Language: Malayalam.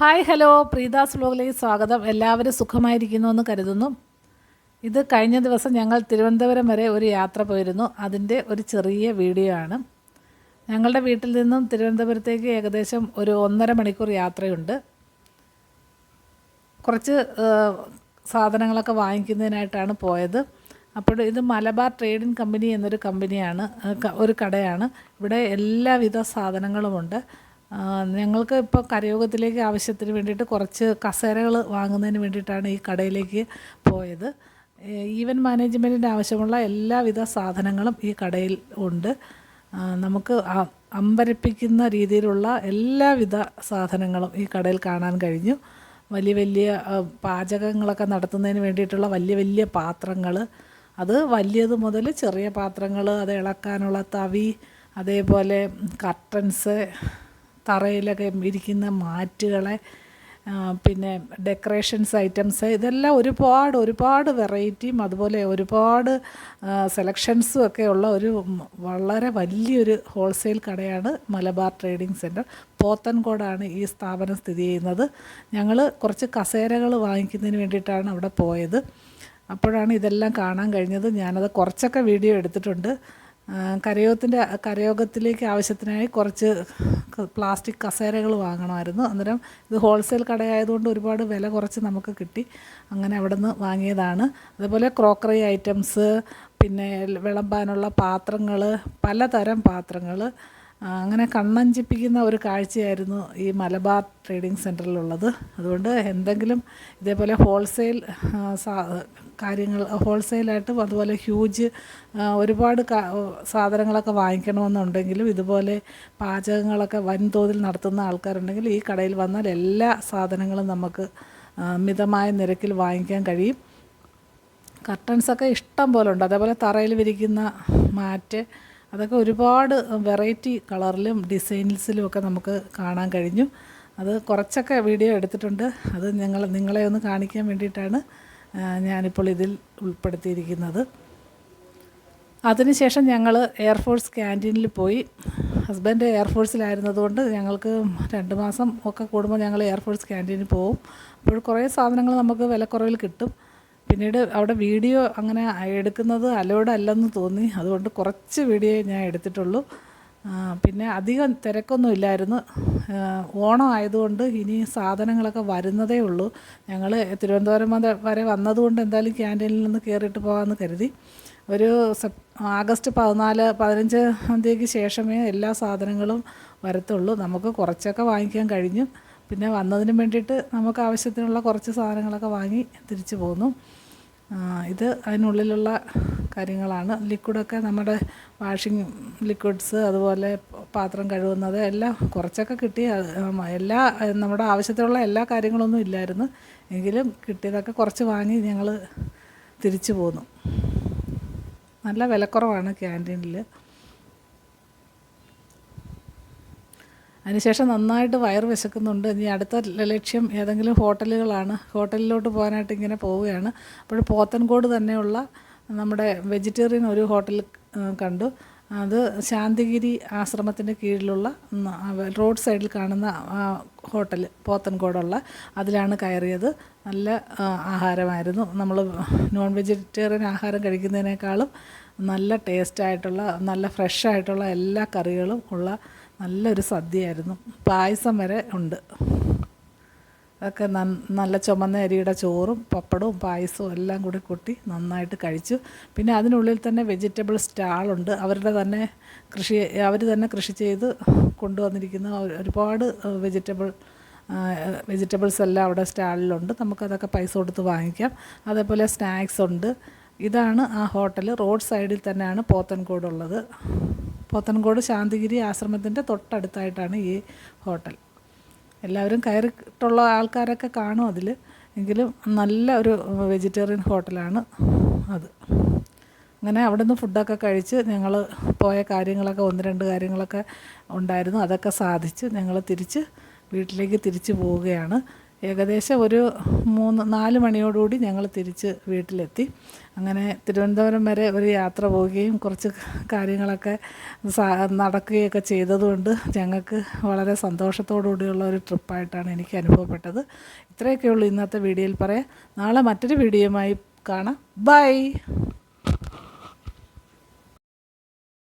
Hi hello. പ്രീതാസ് ബ്ലോഗിലേക്ക് സ്വാഗതം. എല്ലാവരും സുഖമായിരിക്കുന്നു എന്ന് കരുതുന്നു. ഇത് കഴിഞ്ഞ ദിവസം ഞങ്ങൾ തിരുവനന്തപുരം വരെ ഒരു യാത്ര പോയിരുന്നു. അതിന്റെ ഒരു ചെറിയ വീഡിയോ ആണ്. ഞങ്ങളുടെ വീട്ടിൽ നിന്നും തിരുവനന്തപുരത്തേക്ക് ഏകദേശം ഒരു ഒന്നര മണിക്കൂർ യാത്രയുണ്ട്. കുറച്ച് സാധനങ്ങളൊക്കെ വാങ്ങിക്കുന്നതിനായിട്ടാണ് പോയത്. അപ്പോൾ ഇത് മലബാർ ട്രേഡിംഗ് കമ്പനി എന്നൊരു കമ്പനിയാണ് ഒരു കടയാണ്. ഇവിടെ എല്ലാവിധ സാധനങ്ങളുമുണ്ട്. ഞങ്ങൾക്ക് ഇപ്പോൾ കരയോഗത്തിലേക്ക് ആവശ്യത്തിന് വേണ്ടിയിട്ട് കുറച്ച് കസേരകൾ വാങ്ങുന്നതിന് വേണ്ടിയിട്ടാണ് ഈ കടയിലേക്ക് പോയത്. ഈവൻ മാനേജ്മെന്റിന്റെ ആവശ്യമുള്ള എല്ലാവിധ സാധനങ്ങളും ഈ കടയിൽ ഉണ്ട്. നമുക്ക് അമ്പരപ്പിക്കുന്ന രീതിയിലുള്ള എല്ലാവിധ സാധനങ്ങളും ഈ കടയിൽ കാണാൻ കഴിഞ്ഞു. വലിയ വലിയ പാചകങ്ങളൊക്കെ നടത്തുന്നതിന് വേണ്ടിയിട്ടുള്ള വലിയ വലിയ പാത്രങ്ങൾ അത് വലിയത് മുതൽ ചെറിയ പാത്രങ്ങൾ അത് ഇളക്കാനുള്ള തവി അതേപോലെ കർട്ടൻസ് തറയിലൊക്കെ ഇരിക്കുന്ന മാറ്റുകളെ പിന്നെ ഡെക്കറേഷൻസ് ഐറ്റംസ് ഇതെല്ലാം ഒരുപാട് ഒരുപാട് വെറൈറ്റിയും അതുപോലെ ഒരുപാട് സെലക്ഷൻസും ഒക്കെ ഉള്ള ഒരു വളരെ വലിയൊരു ഹോൾസെയിൽ കടയാണ് മലബാർ ട്രേഡിംഗ് സെന്റർ പോത്തൻകോടാണ് ഈ സ്ഥാപനം സ്ഥിതി ചെയ്യുന്നത്. ഞങ്ങൾ കുറച്ച് കസേരകൾ വാങ്ങിക്കുന്നതിന് വേണ്ടിയിട്ടാണ് അവിടെ പോയത്. അപ്പോഴാണ് ഇതെല്ലാം കാണാൻ കഴിഞ്ഞത്. ഞാനത് കുറച്ചൊക്കെ വീഡിയോ എടുത്തിട്ടുണ്ട്. കരയോഗത്തിന്റെ കരയോഗത്തിലേക്ക് ആവശ്യത്തിനായി കുറച്ച് പ്ലാസ്റ്റിക് കസേരകൾ വാങ്ങണമായിരുന്നു. അന്നേരം ഇത് ഹോൾസെയിൽ കടയായതുകൊണ്ട് ഒരുപാട് വില കുറച്ച് നമുക്ക് കിട്ടി. അങ്ങനെ അവിടെ നിന്ന് വാങ്ങിയതാണ്. അതുപോലെ ക്രോക്കറി ഐറ്റംസ് പിന്നെ വിളമ്പാനുള്ള പാത്രങ്ങൾ പലതരം പാത്രങ്ങൾ അങ്ങനെ കണ്ണഞ്ചിപ്പിക്കുന്ന ഒരു കാഴ്ചയായിരുന്നു ഈ മലബാർ ട്രേഡിംഗ് സെന്ററിലുള്ളത്. അതുകൊണ്ട് എന്തെങ്കിലും ഇതേപോലെ ഹോൾസെയിൽ കാര്യങ്ങൾ ഹോൾസെയിലായിട്ടും അതുപോലെ ഹ്യൂജ് ഒരുപാട് സാധനങ്ങളൊക്കെ വാങ്ങിക്കണമെന്നുണ്ടെങ്കിലും ഇതുപോലെ പാചകങ്ങളൊക്കെ വൻതോതിൽ നടത്തുന്ന ആൾക്കാരുണ്ടെങ്കിൽ ഈ കടയിൽ വന്നാൽ എല്ലാ സാധനങ്ങളും നമുക്ക് മിതമായ നിരക്കിൽ വാങ്ങിക്കാൻ കഴിയും. കർട്ടൻസൊക്കെ ഇഷ്ടം പോലെ ഉണ്ട്. അതേപോലെ തറയിൽ വിരിക്കുന്ന മാറ്റ് അതൊക്കെ ഒരുപാട് വെറൈറ്റി കളറിലും ഡിസൈൻസിലും ഒക്കെ നമുക്ക് കാണാൻ കഴിഞ്ഞു. അത് കുറച്ചൊക്കെ വീഡിയോ എടുത്തിട്ടുണ്ട്. അത് ഞങ്ങൾ നിങ്ങളെ ഒന്ന് കാണിക്കാൻ വേണ്ടിയിട്ടാണ് ഞാനിപ്പോൾ ഇതിൽ ഉൾപ്പെടുത്തിയിരിക്കുന്നത്. അതിനുശേഷം ഞങ്ങൾ എയർഫോഴ്സ് ക്യാന്റീനിൽ പോയി. ഹസ്ബൻഡ് എയർഫോഴ്സിലായിരുന്നതുകൊണ്ട് ഞങ്ങൾക്ക് രണ്ട് മാസം ഒക്കെ കൂടുമ്പോൾ ഞങ്ങൾ എയർഫോഴ്സ് ക്യാന്റീനിൽ പോവും അപ്പോൾ കുറേ സാധനങ്ങൾ നമുക്ക് വിലക്കുറവിൽ കിട്ടും. പിന്നീട് അവിടെ വീഡിയോ അങ്ങനെ എടുക്കുന്നത് അലോഡ് അല്ലെന്ന് തോന്നി. അതുകൊണ്ട് കുറച്ച് വീഡിയോ ഞാൻ എടുത്തിട്ടുള്ളൂ. പിന്നെ അധികം തിരക്കൊന്നും ഇല്ലായിരുന്നു. ഓണം ആയതുകൊണ്ട് ഇനി സാധനങ്ങളൊക്കെ വരുന്നതേ ഉള്ളൂ. ഞങ്ങൾ തിരുവനന്തപുരം വരെ വന്നതുകൊണ്ട് എന്തായാലും ക്യാന്റീനിൽ നിന്ന് കയറിയിട്ട് പോകാമെന്ന് കരുതി. ഒരു സെപ് ആഗസ്റ്റ് പതിനാല് പതിനഞ്ച് തീയതിക്ക് ശേഷമേ എല്ലാ സാധനങ്ങളും വരത്തുള്ളൂ. നമുക്ക് കുറച്ചൊക്കെ വാങ്ങിക്കാൻ കഴിഞ്ഞു. പിന്നെ വന്നതിന് വേണ്ടിയിട്ട് നമുക്ക് ആവശ്യത്തിനുള്ള കുറച്ച് സാധനങ്ങളൊക്കെ വാങ്ങി തിരിച്ചു പോന്നു. ഇത് അതിനുള്ളിലുള്ള കാര്യങ്ങളാണ്. ലിക്വിഡൊക്കെ നമ്മുടെ വാഷിംഗ് ലിക്വിഡ്സ് അതുപോലെ പാത്രം കഴുകുന്നത് എല്ലാം കുറച്ചൊക്കെ കിട്ടി. എല്ലാ നമ്മുടെ ആവശ്യത്തിനുള്ള എല്ലാ കാര്യങ്ങളൊന്നും ഇല്ലായിരുന്നു. എങ്കിലും കിട്ടിയതൊക്കെ കുറച്ച് വാങ്ങി ഞങ്ങൾ തിരിച്ചു പോന്നു. നല്ല വിലക്കുറവാണ് ക്യാന്റീനിൽ അതിനുശേഷം നന്നായിട്ട് വയറ് വിശക്കുന്നുണ്ട്. ഇനി അടുത്ത ലക്ഷ്യം ഏതെങ്കിലും ഹോട്ടലുകളാണ്. ഹോട്ടലിലോട്ട് പോകാനായിട്ട് ഇങ്ങനെ പോവുകയാണ്. അപ്പോൾ പോത്തൻകോട് തന്നെയുള്ള നമ്മുടെ വെജിറ്റേറിയൻ ഒരു ഹോട്ടൽ കണ്ടു. അത് ശാന്തിഗിരി ആശ്രമത്തിന്റെ കീഴിലുള്ള റോഡ് സൈഡിൽ കാണുന്ന ഹോട്ടൽ പോത്തൻകോടുള്ള അതിലാണ് കയറിയത്. നല്ല ആഹാരമായിരുന്നു. നമ്മൾ നോൺ വെജിറ്റേറിയൻ ആഹാരം കഴിക്കുന്നതിനേക്കാളും നല്ല ടേസ്റ്റായിട്ടുള്ള നല്ല ഫ്രഷായിട്ടുള്ള എല്ലാ കറികളും ഉള്ള നല്ലൊരു സദ്യയായിരുന്നു. പായസം വരെ ഉണ്ട്. അതൊക്കെ ന നല്ല ചുമന്ന അരിയുടെ ചോറും പപ്പടവും പായസവും എല്ലാം കൂടി കൂട്ടി നന്നായിട്ട് കഴിച്ചു. പിന്നെ അതിനുള്ളിൽ തന്നെ വെജിറ്റബിൾ സ്റ്റാളുണ്ട് അവരുടെ തന്നെ കൃഷി അവർ തന്നെ കൃഷി ചെയ്ത് കൊണ്ടുവന്നിരിക്കുന്ന ഒരു- ഒരുപാട് വെജിറ്റബിൾ വെജിറ്റബിൾസ് എല്ലാം അവിടെ സ്റ്റാളിലുണ്ട്. നമുക്കതൊക്കെ പൈസ കൊടുത്ത് വാങ്ങിക്കാം. അതേപോലെ സ്നാക്സ് ഉണ്ട്. ഇതാണ് ആ ഹോട്ടൽ റോഡ് സൈഡിൽ തന്നെയാണ് പോത്തൻകോട് ഉള്ളത് പോത്തൻകോട് ശാന്തിഗിരി ആശ്രമത്തിന്റെ തൊട്ടടുത്തായിട്ടാണ് ഈ ഹോട്ടൽ. എല്ലാവരും കയറിയിട്ടുള്ള ആൾക്കാരൊക്കെ കാണും അതിൽ എങ്കിലും നല്ല ഒരു വെജിറ്റേറിയൻ ഹോട്ടലാണ് അത്. അങ്ങനെ അവിടെ നിന്ന് ഫുഡൊക്കെ കഴിച്ച് ഞങ്ങൾ പോയ കാര്യങ്ങളൊക്കെ ഒന്ന് രണ്ട് കാര്യങ്ങളൊക്കെ ഉണ്ടായിരുന്നു. അതൊക്കെ സാധിച്ച് ഞങ്ങൾ തിരിച്ച് വീട്ടിലേക്ക് തിരിച്ചു പോവുകയാണ്. ഏകദേശം ഒരു മൂന്ന് നാല് മണിയോടുകൂടി ഞങ്ങൾ തിരിച്ച് വീട്ടിലെത്തി. അങ്ങനെ തിരുവനന്തപുരം വരെ ഒരു യാത്ര പോവുകയും കുറച്ച് കാര്യങ്ങളൊക്കെ നടക്കുകയൊക്കെ ചെയ്തതുകൊണ്ട് ഞങ്ങൾക്ക് വളരെ സന്തോഷത്തോടു കൂടിയുള്ള ഒരു ട്രിപ്പായിട്ടാണ് എനിക്ക് അനുഭവപ്പെട്ടത്. ഇത്രയൊക്കെ ഉള്ളൂ ഇന്നത്തെ വീഡിയോയിൽ പറയാം നാളെ മറ്റൊരു വീഡിയോയുമായി കാണാം. ബൈ!